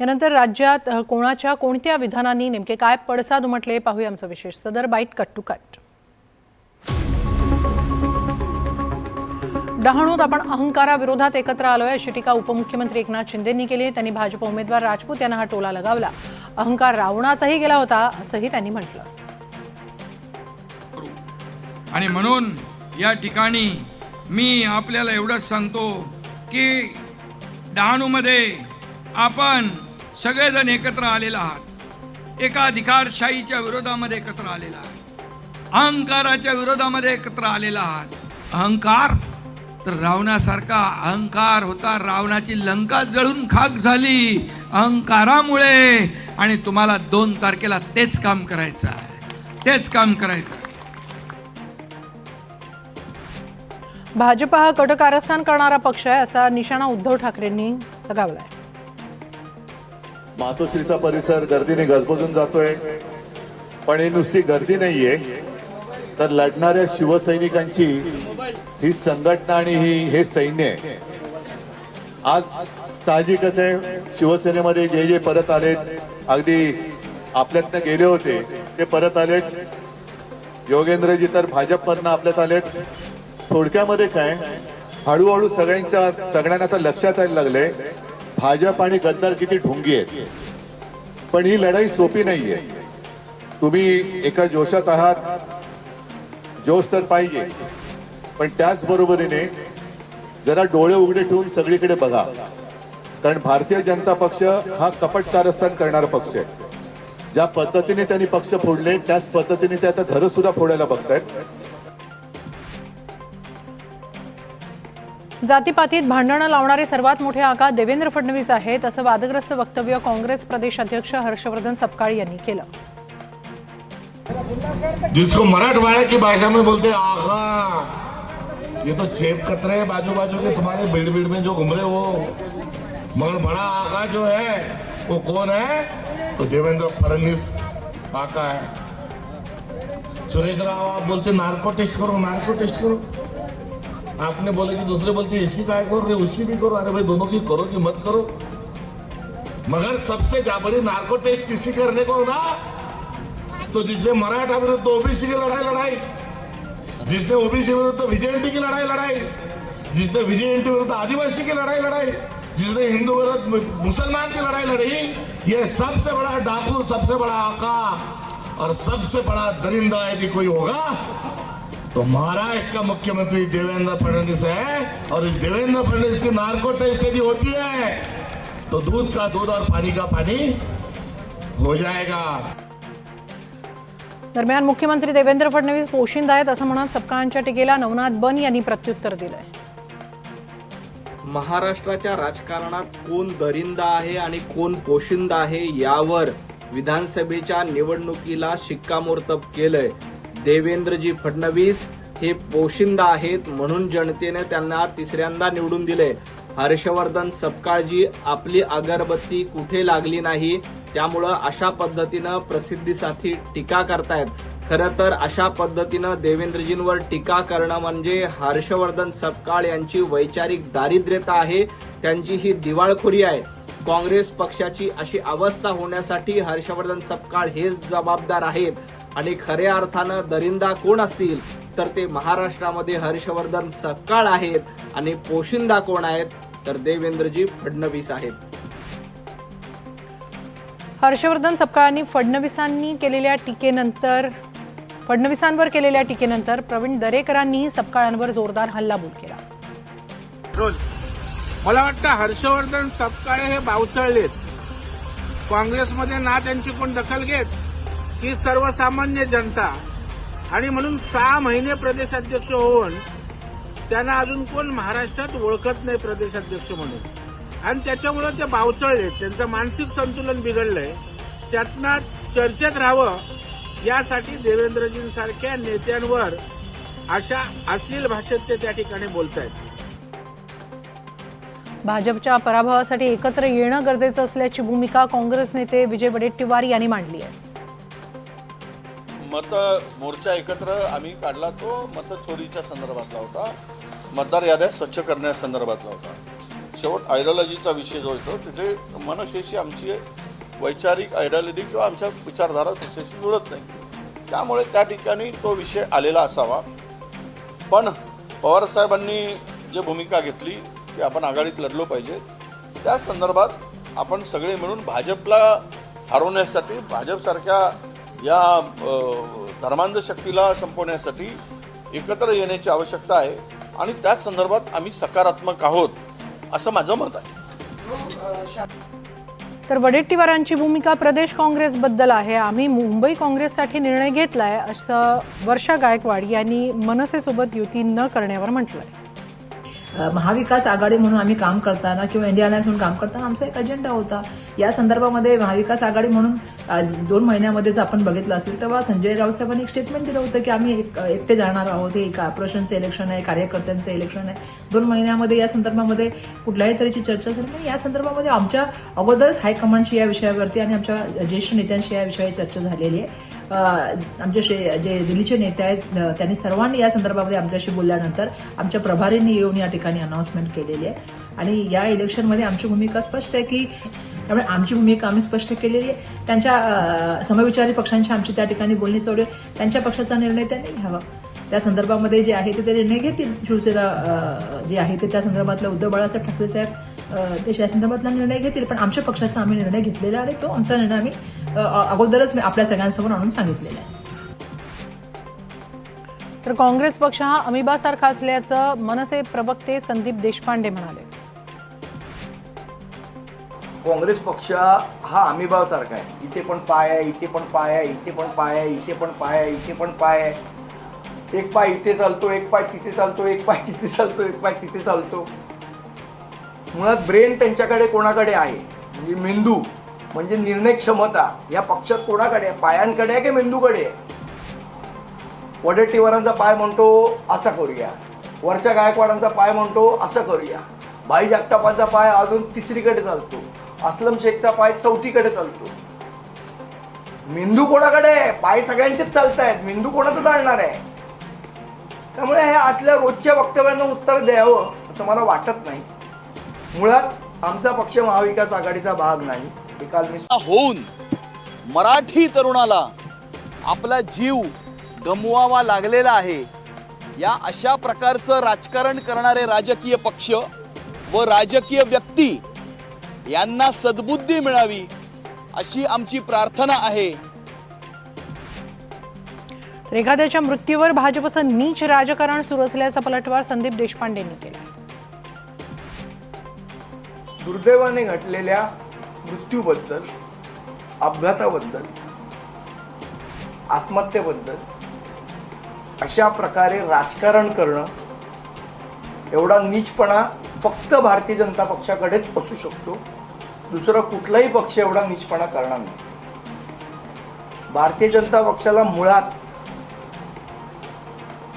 यानंतर राज्यात कोणाच्या कोणत्या विधानांनी नेमके काय पडसाद उमटले पाहूया आमचा विशेष. सदर बाईट कट टू कट. डहाणूत आपण अहंकाराविरोधात एकत्र आलोय. अशी टीका उपमुख्यमंत्री एकनाथ शिंदेंनी केली. त्यांनी भाजप उमेदवार राजपूत यांना हा टोला लगावला. अहंकार रावणाचाही गेला होता असंही त्यांनी म्हटलं. आणि म्हणून या ठिकाणी मी आपल्याला एवढंच सांगतो की डहाणूमध्ये आपण सगळेजण एकत्र आलेला आहात. एका अधिकारशाहीच्या विरोधामध्ये एकत्र आलेला आहात. अहंकाराच्या विरोधामध्ये एकत्र आलेला आहात. अहंकार? तर रावणासारखा अहंकार होता रावणाची लंका जळून खाक झाली अहंकारामुळे. आणि तुम्हाला दोन तारखेला तेच काम करायचं आहे. तेच काम करायचं भाजपा भाजप हा कटकारस्थान करणारा पक्ष आहे असा निशाणा उद्धव ठाकरेंनी लगावलाय. मातोश्रीचा परिसर गर्दीने गजबजून जातोय. पण ही नुसती गर्दी नाहीये. तर लढणाऱ्या शिवसैनिकांची ही संघटना आणि ही हे सैन्य आहे. आज साहजिकच आहे. शिवसेनेमध्ये जे जे परत आलेत अगदी आपल्यातनं गेले होते ते परत आलेत. योगेंद्रजी तर भाजपमधनं आपल्यात आलेत. थोडक्यामध्ये काय हळूहळू सगळ्यांच्या सगळ्यांना आता लक्षात यायला लागले भाजप आणि गद्दार किती ढोंगी आहेत. पण ही लढाई सोपी नाहीये. तुम्ही एका जोशात आहात. जोश तर पाहिजे. पण त्याचबरोबरीने जरा डोळे उघडे ठेवून सगळीकडे बघा. कारण भारतीय जनता पक्ष हा कपट कारस्थान करणारा पक्ष आहे. ज्या पद्धतीने त्यांनी पक्ष फोडले त्याच पद्धतीने ते आता घरं सुद्धा फोडायला बघतायत. जातीपातीत भांडणं लावणारे सर्वात मोठे आघात देवेंद्र फडणवीस आहेत असं वादग्रस्त वक्तव्य काँग्रेस प्रदेश अध्यक्ष हर्षवर्धन सपकाळ यांनी केलं. जिसको मराठवाड़ा की भाषा में बोलते आगा ये तो चेप कतरे हैं बाजू बाजू के तुम्हारे भीड़ भीड़ में जो घूम रहे हो मगर बड़ा आगा जो है वो कौन है? तो देवेंद्र फडणवीस आका है। सुरेश राव आप बोलते नार्को टेस्ट करो नार्को टेस्ट करो। आपने बोले कि दूसरे बोलते इसकी काय करो रे, उसकी भी करो। अरे भाई, दोनों की करो कि मत करो। मगर सबसे जा बड़ी नार्को टेस्ट किसी करने को ना तो जिसने मराठा विरुद्ध ओबीसी की लड़ाई लड़ाई, जिसने ओबीसी विरुद्ध विजेएनटी की लड़ाई लड़ाई, जिसने विजेएनटी विरुद्ध आदिवासी की लड़ाई लड़ाई, जिसने हिंदू विरुद्ध मुसलमान की लड़ाई लड़ी ये सबसे बड़ा डाकू, सबसे बड़ा आका और सबसे बड़ा दरिंदा यदि कोई होगा? तो महाराष्ट्र का मुख्यमंत्री देवेंद्र फडणवीस है? और इस देवेंद्र फडणवीस की नार्को टेस्ट यदि होती है तो दूध का दूध और पानी का पानी हो जाएगा। दरम्यान मुख्यमंत्री देवेंद्र फडणवीस पोशिंदा आहेत असं म्हणत सपकाळांच्या टीकेला नवनाथ बन यांनी प्रत्युत्तर दिलंय. महाराष्ट्राच्या राजकारणात कोण दरिंदा आहे आणि कोण पोशिंदा आहे यावर विधानसभेच्या निवडणुकीला शिक्कामोर्तब केलंय. देवेंद्रजी फडणवीस हे पोशिंदा आहेत म्हणून जनतेने त्यांना तिसऱ्यांदा निवडून दिले. हर्षवर्धन सपकाळजी आपली अगरबत्ती कुठे लागली नाही त्यामुळं अशा पद्धतीनं प्रसिद्धीसाठी टीका करतायत. खरं तर अशा पद्धतीनं देवेंद्रजींवर टीका करणं म्हणजे हर्षवर्धन सपकाळ यांची वैचारिक दारिद्र्यता आहे त्यांची ही दिवाळखोरी आहे. काँग्रेस पक्षाची अशी अवस्था होण्यासाठी हर्षवर्धन सपकाळ हेच जबाबदार आहेत. आणि खऱ्या अर्थानं दरिंदा कोण असतील तर ते महाराष्ट्रामध्ये हर्षवर्धन सपकाळ आहेत आणि पोशिंदा कोण आहेत तर देवेंद्रजी फडणवीस आहेत. हर्षवर्धन सपकाळांनी फडणवीसांनी केलेल्या टीकेनंतर फडणवीसांवर केलेल्या टीकेनंतर प्रवीण दरेकरांनीही सपकाळांवर जोरदार हल्लाबोल केला. मला वाटतं हर्षवर्धन सपकाळे हे बावचळलेत. काँग्रेसमध्ये ना त्यांची कोण दखल घेत की सर्वसामान्य जनता आणि म्हणून सहा महिने प्रदेशाध्यक्ष होऊन त्यांना अजून कोण महाराष्ट्रात ओळखत नाही प्रदेशाध्यक्ष म्हणून. आणि त्याच्यामुळं ते बावचळले त्यांचं मानसिक संतुलन बिघडलंय. त्यातनं चर्चेत राहावं यासाठी देवेंद्रजींसारख्या नेत्यांवर अशा अश्लील भाषेत ते त्या ठिकाणी बोलत आहेत भाजपच्या पराभवासाठी एकत्र येणं गरजेचं असल्याची भूमिका काँग्रेस नेते विजय वडेट्टीवार यांनी मांडली आहे. मत मोर्चा एकत्र आम्ही काढला तो मत चोरीच्या संदर्भातला होता. मतदार याद्या स्वच्छ करण्यासंदर्भातला होता. शेवट आयडिओलॉजीचा विषय जो येतो तिथे मनशेशी आमची वैचारिक आयडिओलॉजी किंवा आमच्या विचारधारा त्याच्याशी जुळत नाही. त्यामुळे त्या ठिकाणी तो विषय आलेला असावा. पण पवारसाहेबांनी जी भूमिका घेतली की आपण आघाडीत लढलो पाहिजे त्या संदर्भात आपण सगळे मिळून भाजपला हरवण्यासाठी भाजपसारख्या या धर्मांध शक्तीला संपवण्यासाठी एकत्र येण्याची आवश्यकता आहे आणि त्याच संदर्भात आम्ही सकारात्मक आहोत असं माझं मत आहे. तर वडेट्टीवारांची भूमिका प्रदेश काँग्रेसबद्दल आहे. आम्ही मुंबई काँग्रेससाठी निर्णय घेतलाय असं वर्षा गायकवाड यांनी मनसेसोबत युती न करण्यावर म्हटलंय. आहे महाविकास आघाडी म्हणून आम्ही काम करताना किंवा इंडिया अलायन्स म्हणून काम करताना आमचा एक अजेंडा होता. या संदर्भामध्ये महाविकास आघाडी म्हणून दोन दोन महिन्यामध्येच आपण बघितलं असेल तेव्हा संजय राऊत साहेबांनी एक स्टेटमेंट दिलं होतं की आम्ही एक- एकटे जाणार आहोत. हे कॉर्पोरेशनचं इलेक्शन आहे कार्यकर्त्यांचं इलेक्शन आहे. दोन महिन्यामध्ये या संदर्भामध्ये कुठल्याही तऱ्हेची चर्चा झाली नाही. या संदर्भामध्ये आमच्या अगोदरच हायकमांडशी या विषयावरती आणि आमच्या ज्येष्ठ नेत्यांशी या विषयाची चर्चा झालेली आहे. आमचे शे- जे दिल्लीचे नेते आहेत त्यांनी सर्वांनी या संदर्भामध्ये आमच्याशी बोलल्यानंतर आमच्या प्रभारींनी येऊन या ठिकाणी अनाऊन्समेंट केलेली आहे. आणि या इलेक्शनमध्ये आमची भूमिका स्पष्ट आहे की त्यामुळे आमची भूमिका आम्ही स्पष्ट केलेली आहे. त्यांच्या समविचारी पक्षांशी आमची त्या ठिकाणी बोलणी चालू आहे. त्यांच्या पक्षाचा निर्णय त्यांनी घ्यावा. त्या संदर्भामध्ये जे आहे ते ते निर्णय घेतील. शिवसेना जे आहे ते त्या संदर्भातलं उद्धव बाळासाहेब ठाकरे साहेब ते या संदर्भातला निर्णय घेतील. पण आमच्या पक्षाचा आम्ही निर्णय घेतलेला आहे आणि तो आमचा निर्णय आम्ही अगोदरच मी आपल्या सगळ्यांसमोर आणून सांगितलेला आहे. तर काँग्रेस पक्ष हा अमिबासारखा असल्याचं मनसे प्रवक्ते संदीप देशपांडे म्हणाले. काँग्रेस पक्ष हा अमिबाव सारखा आहे. इथे पण पाय आहे इथे पण पाय आहे इथे पण पाय आहे इथे पण पाय आहे इथे पण पाय आहे. एक पाय इथे चालतो एक पाय तिथे चालतो एक पाय तिथे चालतो एक पाय तिथे चालतो. मुळात ब्रेन त्यांच्याकडे कोणाकडे आहे? म्हणजे मेंदू. म्हणजे निर्णय क्षमता या पक्षात कोणाकडे आहे? पायांकडे आहे की मेंदूकडे आहे? वडेट्टीवारांचा पाय म्हणतो असा करूया. वरच्या गायकवाडांचा पाय म्हणतो असं करूया. भाई जगतापांचा पाय अजून तिसरीकडे चालतो. असलम शेखचा पाय चौथीकडे चालतो. मेंदू कोणाकडे आहे? पाय सगळ्यांचेच चालत आहेत मेंदू कोणाचं चालणार आहे? त्यामुळे हे आतल्या रोजच्या वक्तव्यांना उत्तर द्यावं असं मला वाटत नाही. मुळात आमचा पक्ष महाविकास आघाडीचा भाग नाही. हे काल मी होऊन मराठी तरुणाला आपला जीव गमवावा लागलेला आहे. या अशा प्रकारचं राजकारण करणारे राजकीय पक्ष व राजकीय व्यक्ती यांना सद्बुद्धी मिळावी अशी आमची प्रार्थना आहे. तर एखाद्याच्या मृत्यूवर भाजपचं नीच राजकारण सुरू असल्याचा पलटवार संदीप देशपांडेंनी केला दुर्दैवाने घडलेल्या मृत्यूबद्दल अपघाताबद्दल आत्महत्येबद्दल अशा प्रकारे राजकारण करणं एवढा नीचपणा फक्त भारतीय जनता पक्षाकडेच असू शकतो. दुसरा कुठलाही पक्ष एवढा नीचपणा करणार नाही. भारतीय जनता पक्षाला मुळात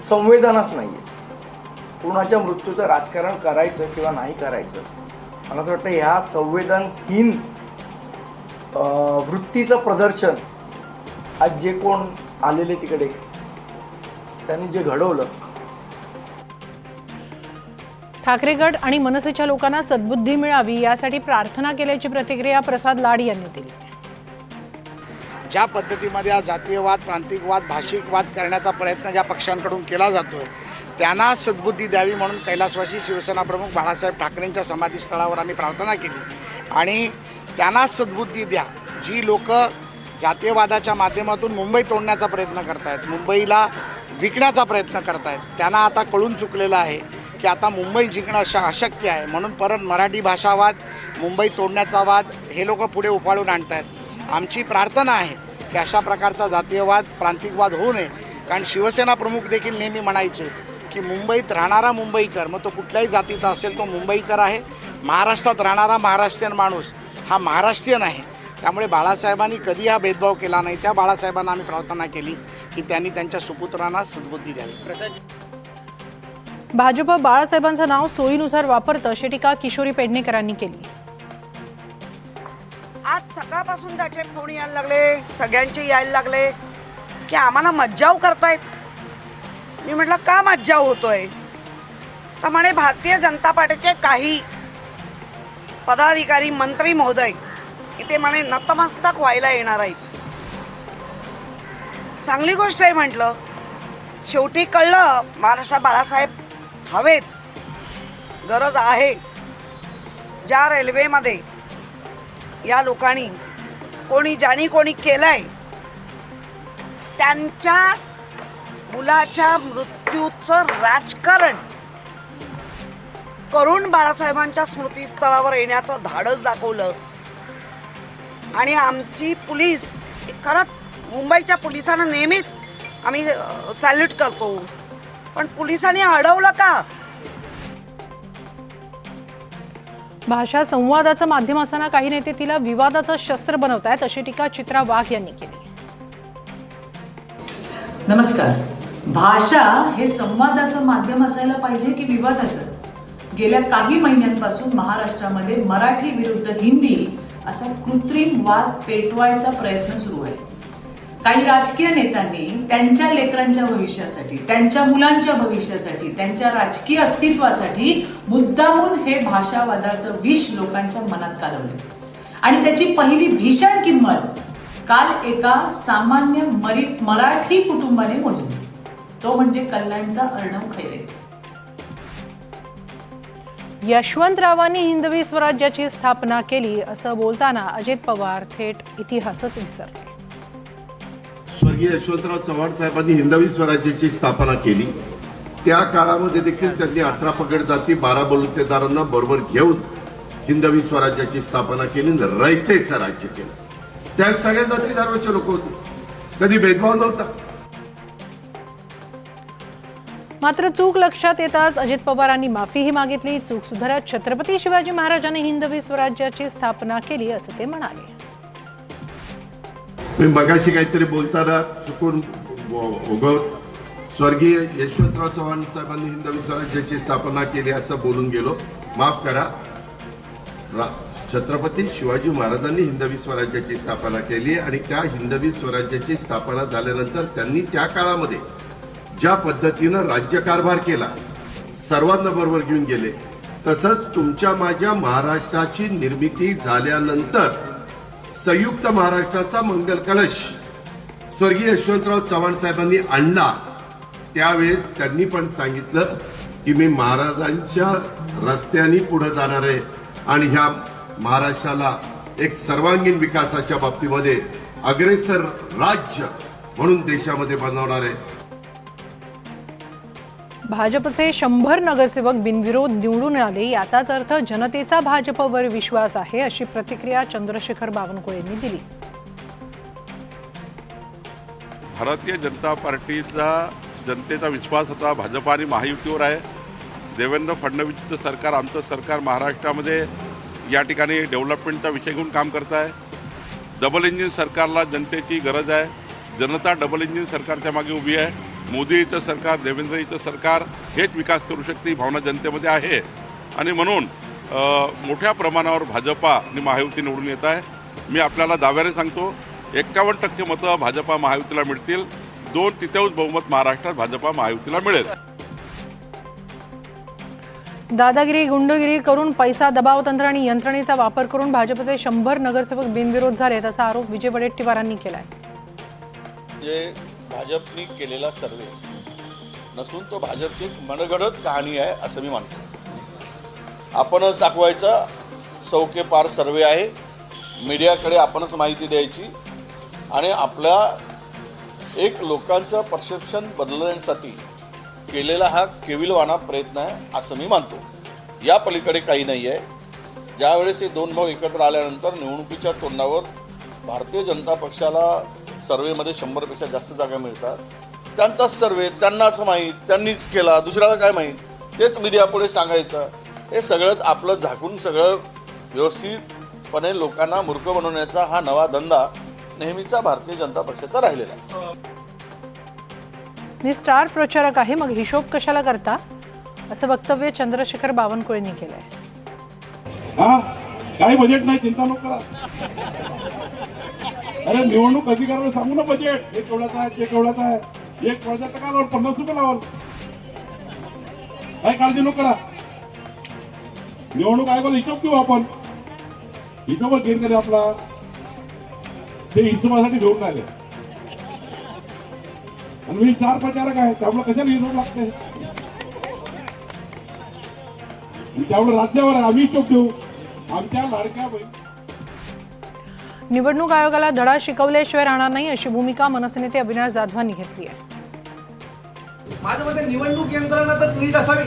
संवेदनाच नाही आहे कुणाच्या मृत्यूचं राजकारण करायचं किंवा नाही करायचं. मला असं वाटतं ह्या संवेदनहीन वृत्तीचं प्रदर्शन आज जे कोण आलेले तिकडे त्यांनी जे घडवलं. ठाकरे गट आणि मनसेच्या लोकांना सद्बुद्धी मिळावी यासाठी प्रार्थना केल्याची प्रतिक्रिया प्रसाद लाड यांनी दिली. ज्या पद्धतीमध्ये हा जातीयवाद प्रांतिकवाद भाषिकवाद करण्याचा प्रयत्न ज्या पक्षांकडून केला जातोय त्यांना सद्बुद्धी द्यावी म्हणून कैलासवासी शिवसेना प्रमुख बाळासाहेब ठाकरेंच्या समाधीस्थळावर आम्ही प्रार्थना केली. आणि त्यांना सद्बुद्धी द्या. जी लोक जातीयवादाच्या माध्यमातून मुंबई तोडण्याचा प्रयत्न करतायत मुंबईला विकण्याचा प्रयत्न करतायत त्यांना आता कळून चुकलेलं आहे की आता मुंबई जिंकणं अशा अशक्य आहे. म्हणून परत मराठी भाषावाद मुंबई तोडण्याचा वाद हे लोक पुढे उपाळून आणत आहेत आमची प्रार्थना आहे की अशा प्रकारचा जातीयवाद प्रांतिकवाद होऊ नये. कारण शिवसेना प्रमुख देखील नेहमी म्हणायचे की मुंबईत राहणारा मुंबईकर मग तो कुठल्याही जातीचा असेल तो मुंबईकर आहे. महाराष्ट्रात राहणारा महाराष्ट्रीयन माणूस हा महाराष्ट्रीयन आहे त्यामुळे बाळासाहेबांनी कधी हा भेदभाव केला नाही. त्या बाळासाहेबांना आम्ही प्रार्थना केली की त्यांनी त्यांच्या सुपुत्रांना सद्बुद्धी द्यावी. भाजप बाळासाहेबांचं नाव सोयीनुसार वापरतं अशी टीका किशोरी पेडणेकरांनी केली. आज सकाळपासून त्याचे फोन यायला लागले सगळ्यांचे यायला लागले की आम्हाला मज्जाव करतायत. मी म्हटलं का मज्जाव होतोय? तर म्हणे भारतीय जनता पार्टीचे काही पदाधिकारी मंत्री महोदय इथे म्हणे नतमस्तक व्हायला येणार आहेत. चांगली गोष्ट आहे म्हटलं. शेवटी कळलं महाराष्ट्र बाळासाहेब हवेच गरज आहे. ज्या रेल्वेमध्ये या लोकांनी कोणी ज्यानी कोणी केलंय त्यांच्या मुलाच्या मृत्यूचं राजकारण करून बाळासाहेबांच्या स्मृतीस्थळावर येण्याचं धाडस दाखवलं. आणि आमची पोलीस खरंच मुंबईच्या पोलिसांना नेहमीच आम्ही सॅल्यूट करतो. पण पोलिसांनी अडवलं का? भाषा संवादाचं माध्यम असताना काही नेते तिला विवादाचं शस्त्र बनवतायत अशी टीका चित्रा वाघ यांनी केली. नमस्कार. भाषा हे संवादाचं माध्यम असायला पाहिजे की विवादाचं? गेल्या काही महिन्यांपासून महाराष्ट्रामध्ये मराठी विरुद्ध हिंदी असा कृत्रिम वाद पेटवायचा प्रयत्न सुरू आहे. काही राजकीय नेत्यांनी त्यांच्या लेकरांच्या भविष्यासाठी त्यांच्या मुलांच्या भविष्यासाठी त्यांच्या राजकीय अस्तित्वासाठी मुद्दामून हे भाषावादाचं विष लोकांच्या मनात कालवले. आणि त्याची पहिली भीषण किंमत काल एका सामान्य मरी मराठी कुटुंबाने मोजली. तो म्हणजे कल्याणचा अर्णव खैरे. यशवंतरावांनी हिंदवी स्वराज्याची स्थापना केली असं बोलताना अजित पवार थेट इतिहासच विसरले. स्वर्गीय यशवंतराव चव्हाण साहेबांनी हिंदवी स्वराज्याची स्थापना केली. त्या काळामध्ये देखील त्यांनी अठरा पगड जाती बारा बलुतेदारांना बरोबर घेऊन हिंदवी स्वराज्याची स्थापना केली रयतेचं राज्य केलं. त्यात सगळ्या जाती धर्माचे लोक होते. कधी भेदभाव नव्हता. मात्र चूक लक्षात येताच अजित पवारांनी माफीही मागितली. चूक सुधारत छत्रपती शिवाजी महाराजांनी हिंदवी स्वराज्याची स्थापना केली असं ते म्हणाले. मी मगाशी काहीतरी बोलताना चुकून उगवत स्वर्गीय यशवंतराव चव्हाण साहेबांनी हिंदवी स्वराज्याची स्थापना केली असं बोलून गेलो. माफ करा. छत्रपती शिवाजी महाराजांनी हिंदवी स्वराज्याची स्थापना केली आणि त्या हिंदवी स्वराज्याची स्थापना झाल्यानंतर त्यांनी त्या काळामध्ये ज्या पद्धतीनं राज्यकारभार केला सर्वांना बरोबर घेऊन गेले तसंच तुमच्या माझ्या महाराष्ट्राची निर्मिती झाल्यानंतर संयुक्त महाराष्ट्राचा मंगल कलश स्वर्गीय यशवंतराव चव्हाण साहेबांनी आणला. त्यावेळेस त्यांनी पण सांगितलं की मी महाराजांच्या रस्त्याने पुढे जाणार आहे आणि ह्या महाराष्ट्राला एक सर्वांगीण विकासाच्या बाबतीमध्ये अग्रेसर राज्य म्हणून देशामध्ये बनवणार आहे. भाजपचे शंभर नगरसेवक बिनविरोध निवडून आले याचाच अर्थ जनतेचा भाजपवर विश्वास आहे अशी प्रतिक्रिया चंद्रशेखर बावनकुळे यांनी दिली. भारतीय जनता पार्टीचा जनतेचा विश्वास आता भाजप आणि महायुतीवर आहे. देवेंद्र फडणवीसचं सरकार आमचं सरकार महाराष्ट्रामध्ये या ठिकाणी डेव्हलपमेंटचा विषय घेऊन काम करत आहे. डबल इंजिन सरकारला जनतेची गरज आहे. जनता डबल इंजिन सरकारच्या मागे उभी आहे. मोदीचं सरकार देवेंद्रजीचं सरकार हेच विकास करू शकते ही भावना जनतेमध्ये आहे. आणि म्हणून मोठ्या प्रमाणावर भाजपा आणि महायुती निवडून येत आहे. मी आपल्याला दाव्याने सांगतो एक्कावन्न टक्के मतं भाजपा महायुतीला मिळतील. दोन तृतीयांश बहुमत महाराष्ट्रात भाजपा महायुतीला मिळेल. दादागिरी गुंडगिरी करून पैसा दबाव तंत्र आणि यंत्रणेचा वापर करून भाजपचे शंभर नगरसेवक बिनविरोध झालेत असा आरोप विजय वडेट्टीवारांनी केलाय. जे भाजपनी केलेला सर्वे. नसून तो भाजपची एक मनगडत कहाणी आहे असं मी मानतो. आपणच दाखवायचा सौके पार सर्वे आहे. मीडियाकडे आपणच माहिती द्यायची. आणि आपल्या एक लोकांचं परसेप्शन बदलण्यासाठी केलेला हा केविलवाना प्रयत्न आहे असं मी मानतो. या पलीकडे काही नाही आहे. ज्यावेळेस हे दोन भाऊ एकत्र आल्यानंतर निवडणुकीच्या तोंडावर भारतीय जनता पक्षाला सर्वेमध्ये शंभरपेक्षा जास्त जागा मिळतात. त्यांचाच सर्वे त्यांनाच माहीत त्यांनीच केला दुसऱ्याला काय माहीत? तेच मीडियापुढे सांगायचं. हे सगळंच आपलं झाकून सगळं व्यवस्थितपणे लोकांना मूर्ख बनवण्याचा हा नवा धंदा नेहमीचा भारतीय जनता पक्षाचा राहिलेला आहे. मी स्टार प्रचारक आहे मग हिशोब कशाला करता? असं वक्तव्य चंद्रशेखर बावनकुळेंनी केलंय. हा? काही बजेट नाही चिंता नको करा. अरे निवडणूक कधी करायला सांगू ना बजेट. एक केवढ्याचा आहे एक केवढ्याचा आहे. एक वर्षाचा का लावल पन्नास रुपये लावाल. काय काळजी नको करा. निवडणूक आयोगाला हिशोब घेऊ आपण. हिशोबच घेईन कधी आपला? ते हिशोबासाठी घेऊन राहिले. आणि मी चार प्रचारक आहे त्यामुळे कशाला हिशोब लागते? त्यामुळे राज्यावर आहे, आम्ही हिशोब देऊ. आमच्या लाडक्या बहिणी निवडणूक आयोगाला धडा शिकवल्याशिवाय राहणार नाही अशी भूमिका मनसे नेते अविनाश जाधवांनी घेतली आहे. माझं मते निवडणूक यंत्रणा तर नीट असावी.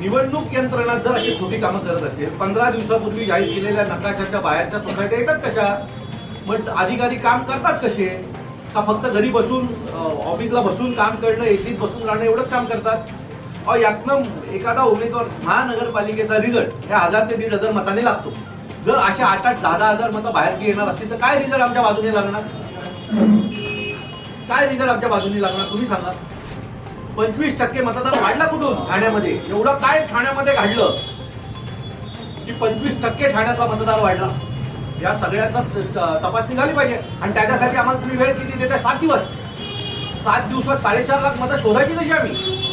निवडणूक यंत्रणा जर अशी खोटी कामं करत असेल पंधरा दिवसापूर्वी जाहीर केलेल्या नकाशाच्या बाहेरच्या सोसायट्या येतात कशा? मग अधिकारी काम करतात कसे? का फक्त घरी बसून ऑफिसला बसून काम करणं एसीत बसून राहणं एवढंच काम करतात? अहो यातनं एखादा उमेदवार महानगरपालिकेचा रिझल्ट हे हजार ते दीड हजार मताने लागतो. जर अशा आठ आठ दहा दहा हजार मतं बाहेरची येणार असतील तर काय रिझल्ट आमच्या बाजूने लागणार? काय रिझल्ट आमच्या बाजूने लागणार तुम्ही सांगा. पंचवीस टक्के मतदार वाढला कुठून? ठाण्यामध्ये. एवढं काय ठाण्यामध्ये घडलं? की पंचवीस टक्के ठाण्याचा मतदार वाढला. या सगळ्याचा तपासणी झाली पाहिजे. आणि त्याच्यासाठी आम्हाला तुम्ही वेळ किती देता सात दिवस. सात दिवसात साडेचार लाख मतं शोधायची कशी आम्ही?